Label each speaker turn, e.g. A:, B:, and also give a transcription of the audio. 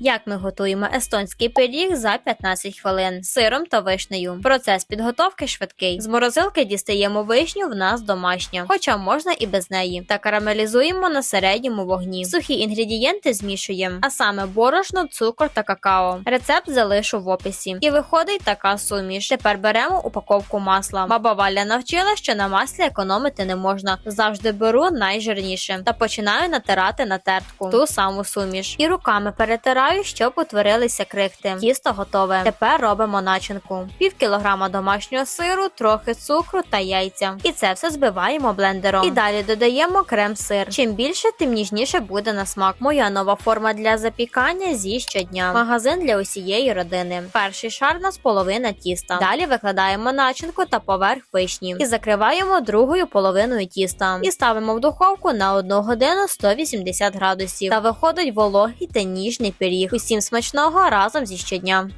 A: Як ми готуємо естонський пиріг за 15 хвилин з сиром та вишнею. Процес підготовки швидкий. З морозилки дістаємо вишню, в нас домашня, хоча можна і без неї. Та карамелізуємо на середньому вогні. Сухі інгредієнти змішуємо, а саме борошно, цукор та какао. Рецепт залишу в описі. І виходить така суміш. Тепер беремо упаковку масла. Баба Валя навчила, що на маслі економити не можна. Завжди беру найжирніше та починаю натирати на тертку ту саму суміш. І руками перетираю, щоб утворилися крихти. Тісто готове. Тепер робимо начинку: пів кілограма домашнього сиру, трохи цукру та яйця. І це все збиваємо блендером. І далі додаємо крем-сир. Чим більше, тим ніжніше буде на смак. Моя нова форма для запікання зі щодня. Магазин для усієї родини. Перший шар нас половина тіста. Далі викладаємо начинку та поверх вишні. І закриваємо другою половиною тіста. І ставимо в духовку на 1 годину 180 градусів. Та виходить вологий та ніжний пиріг. Усім смачного разом зі щодня.